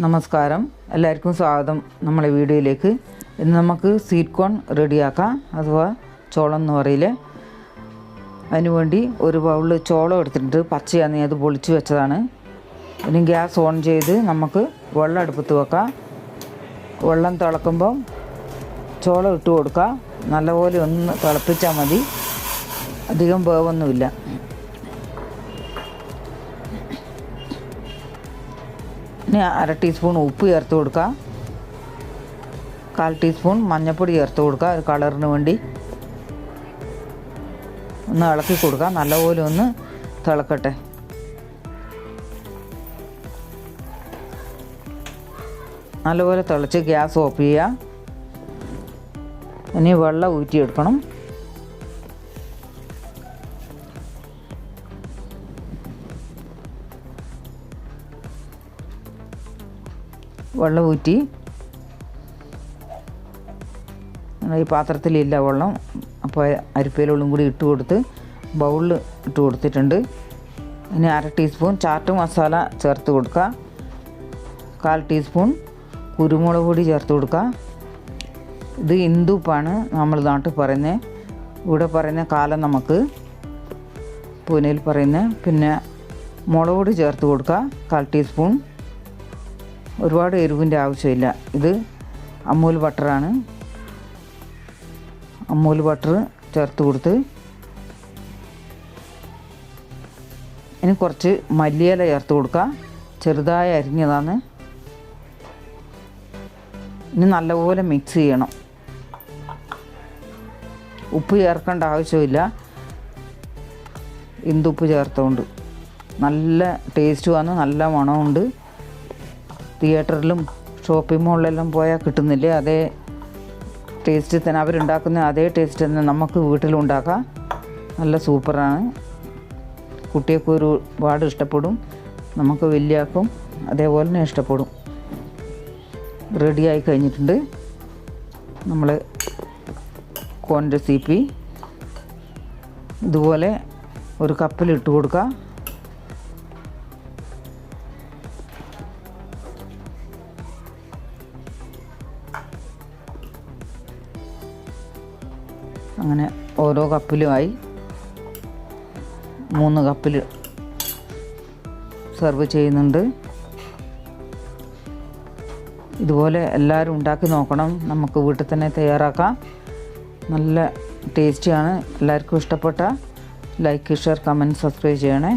നമസ്കാരം. എല്ലാവർക്കും സ്വാഗതം നമ്മളെ വീഡിയോയിലേക്ക്. ഇന്ന് നമുക്ക് സ്വീറ്റ് കോൺ റെഡിയാക്കാം. അഥവാ ചോളം എന്ന് പറയില്ലേ അതിനുവേണ്ടി ഒരു ബൗളിൽ ചോളം എടുത്തിട്ടുണ്ട്. പച്ചയാന്ന് അത് പൊളിച്ച് വെച്ചതാണ്. ഇനി ഗ്യാസ് ഓൺ ചെയ്ത് നമുക്ക് വെള്ളം അടുപ്പത്ത് വെക്കാം. വെള്ളം തിളക്കുമ്പം ചോളം ഇട്ട് കൊടുക്കുക നല്ലപോലെ ഒന്ന് തിളപ്പിച്ചാൽ മതി. അധികം വേവൊന്നുമില്ല. ഇനി അര ടീസ്പൂൺ ഉപ്പ് ചേർത്ത് കൊടുക്കുക. കാൽ ടീസ്പൂൺ മഞ്ഞൾപ്പൊടി ചേർത്ത് കൊടുക്കുക. ഒരു കളറിന് വേണ്ടി. ഒന്ന് ഇളക്കി കൊടുക്കുക. നല്ലപോലെ ഒന്ന് തിളക്കട്ടെ. നല്ലപോലെ തിളച്ച് ഗ്യാസ് ഓഫ് ചെയ്യുക. ഇനി വെള്ളം ഊറ്റിയെടുക്കണം. വെള്ളം ഊറ്റി. ഈ പാത്രത്തിലില്ല വെള്ളം. അപ്പോൾ അരിപ്പയിലുള്ളും കൂടി ഇട്ട് കൊടുത്ത് ബൗളിൽ ഇട്ട് കൊടുത്തിട്ടുണ്ട്. ഇനി അര ടീസ്പൂൺ ചാട്ട് മസാല ചേർത്ത് കൊടുക്കുക. കാൽ ടീസ്പൂൺ കുരുമുളക് പൊടി ചേർത്ത് കൊടുക്കുക. ഇത് ഇന്ദുപ്പാണ് നമ്മൾ നാട്ടിൽ പറയുന്നത്. ഇവിടെ പറയുന്ന കാലം നമുക്ക് പൂനെയിൽ പറയുന്നത്. പിന്നെ മുളക് പൊടി ചേർത്ത് കൊടുക്കുക. കാൽ ടീസ്പൂൺ ഒരുപാട് എരിവിന്റെ ആവശ്യമില്ല. ഇത് അമൂൽ ബട്ടറാണ്. അമൂൽ ബട്ടർ ചേർത്ത് കൊടുത്ത് ഇനി കുറച്ച് മല്ലിയില ചേർത്ത് കൊടുക്കുക. ചെറുതായി അരിഞ്ഞതാണ്. ഇനി നല്ലപോലെ മിക്സ് ചെയ്യണം. ഉപ്പ് ചേർക്കേണ്ട ആവശ്യമില്ല. ഇന്തുപ്പ് ചേർത്തുകൊണ്ട് നല്ല ടേസ്റ്റുമാണ് നല്ല മണമുണ്ട്. തിയേറ്ററിലും ഷോപ്പിംഗ് മോളിലെല്ലാം പോയാൽ കിട്ടുന്നില്ലേ? അതേ ടേസ്റ്റ് തന്നെ. അവരുണ്ടാക്കുന്ന അതേ ടേസ്റ്റ് തന്നെ നമുക്ക് വീട്ടിലും ഉണ്ടാക്കാം. നല്ല സൂപ്പറാണ്. കുട്ടികൾക്ക് ഒരുപാട് ഇഷ്ടപ്പെടും. നമുക്ക് വലിയാക്കും അതേപോലെ തന്നെ ഇഷ്ടപ്പെടും. റെഡിയായി കഴിഞ്ഞിട്ടുണ്ട്. നമ്മൾ കോൺ റെസിപ്പി ഇതുപോലെ ഒരു കപ്പിൽ ഇട്ട് കൊടുക്കുക അങ്ങനെ ഓരോ കപ്പിലുമായി മൂന്ന് കപ്പിൽ സെർവ് ചെയ്യുന്നുണ്ട്. ഇതുപോലെ എല്ലാവരും ഉണ്ടാക്കി നോക്കണം. നമുക്ക് വീട്ടിൽ തന്നെ തയ്യാറാക്കാം. നല്ല ടേസ്റ്റിയാണ് എല്ലാവർക്കും ഇഷ്ടപ്പെട്ട ലൈക്ക് ഷെയർ കമന്റ് സബ്സ്ക്രൈബ് ചെയ്യണേ.